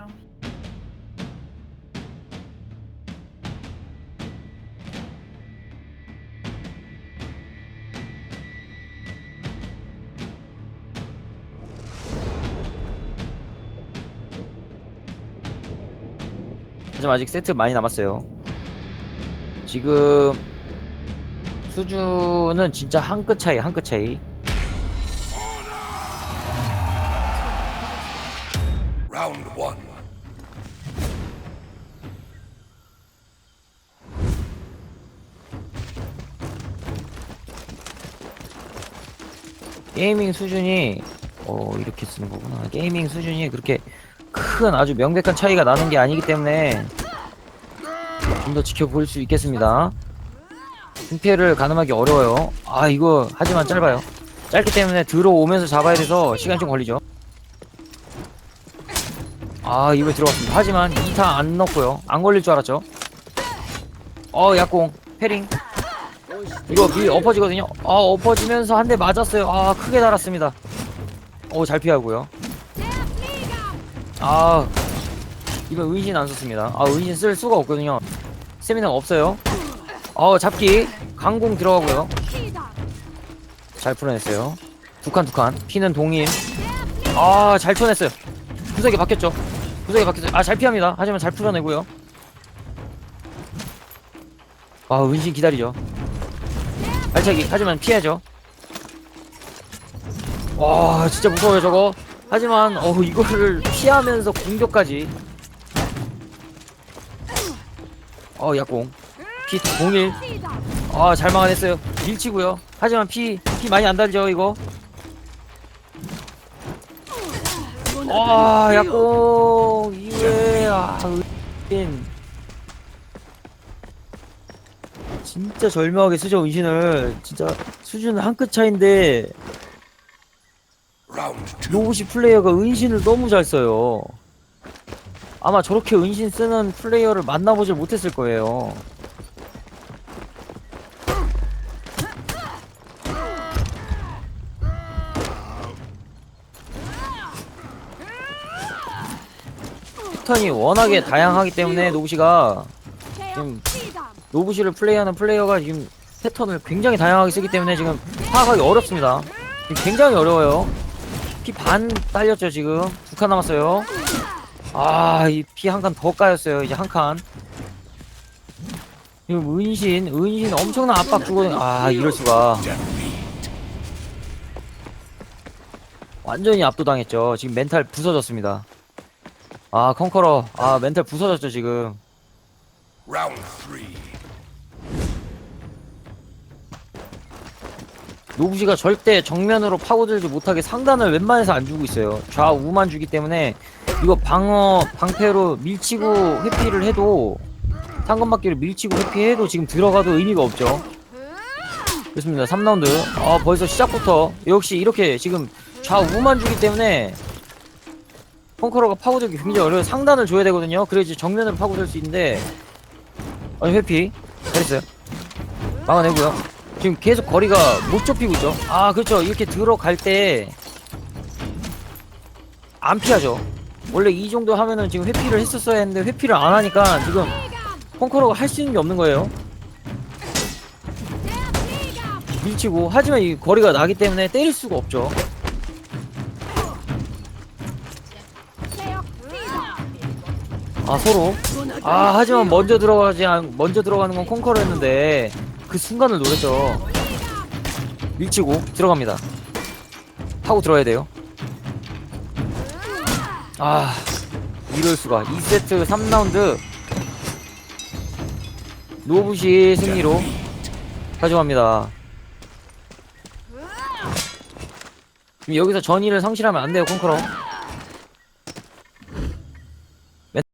S랑 하지만 아직 세트 많이 남았어요. 지금 수준은 진짜 한 끗 차이, 한 끗 차이. Round one. 게이밍 수준이 어 이렇게 쓰는 거구나. 게이밍 수준이 그렇게 큰 아주 명백한 차이가 나는 게 아니기 때문에 좀 더 지켜볼 수 있겠습니다. 승패를 가늠하기 어려워요. 아 이거 하지만 짧아요. 짧기 때문에 들어오면서 잡아야 돼서 시간 좀 걸리죠. 아 이거 들어갔습니다. 하지만 2타 안 넣고요. 안 걸릴 줄 알았죠. 어 약공 패링 이거 미 엎어지거든요. 아 엎어지면서 한 대 맞았어요. 아 크게 달았습니다. 오 잘 피하고요. 아 이번 은신 안 썼습니다. 아 은신 쓸 수가 없거든요. 스미나가 없어요. 어 잡기 강공 들어가고요. 잘 풀어냈어요. 두 칸 두 칸. 피는 동일. 아잘 풀어냈어요. 구석에 박혔죠. 구석에 박혔어요. 아잘 피합니다. 하지만 잘 풀어내고요. 아 은신 기다리죠. 발차기 하지만 피해야죠. 와 진짜 무서워요 저거. 하지만 어 이거를 피하면서 공격까지. 어 약공. 피 공일. 아잘 막아냈어요. 밀치고요. 하지만 피 피 많이 안 달죠 이거. 아 약공. 이외 아은 진짜 절묘하게 쓰죠 은신을. 진짜 수준은 한끗 차인데. 로봇이 플레이어가 은신을 너무 잘 써요. 아마 저렇게 은신 쓰는 플레이어를 만나보질 못했을 거예요. 패턴이 워낙에 다양하기 때문에 노부시가 지금 노부시를 플레이하는 플레이어가 지금 패턴을 굉장히 다양하게 쓰기 때문에 지금 파악하기 어렵습니다. 지금 굉장히 어려워요. 피 반 딸렸죠 지금 두 칸 남았어요. 아 이 피 한 칸 더 까였어요 이제 한 칸. 지금 은신 은신 엄청난 압박 주거든요. 아 이럴 수가 완전히 압도당했죠. 지금 멘탈 부서졌습니다. 아 컨커러 아 멘탈 부서졌죠 지금. Round three. 노부시가 절대 정면으로 파고들지 못하게 상단을 웬만해서 안 주고 있어요. 좌우만 주기 때문에 이거 방어 방패로 밀치고 회피를 해도 상건막기를 밀치고 회피해도 지금 들어가도 의미가 없죠. 그렇습니다. 3라운드. 아 벌써 시작부터 역시 이렇게 지금 좌우만 주기 때문에 펑커러가 파고들기 굉장히 어려워요. 상단을 줘야 되거든요. 그래야지 정면으로 파고들 수 있는데 아니 회피 잘했어요. 막아내고요. 지금 계속 거리가 못 좁히고 있죠. 아, 그렇죠. 이렇게 들어갈 때 안 피하죠. 원래 이 정도 하면은 지금 회피를 했었어야 했는데 회피를 안 하니까 지금 펑커로가 할 수 있는 게 없는 거예요. 밀치고 하지만 이 거리가 나기 때문에 때릴 수가 없죠. 아 서로 아 하지만 먼저 들어가지 않 먼저 들어가는 건 콩커르였는데 그 순간을 노렸죠 밀치고 들어갑니다. 타고 들어야 돼요. 아 이럴 수가. 2세트 3라운드. 노부시 승리로 가져갑니다. 여기서 전의를 상실하면 안 돼요 콩커러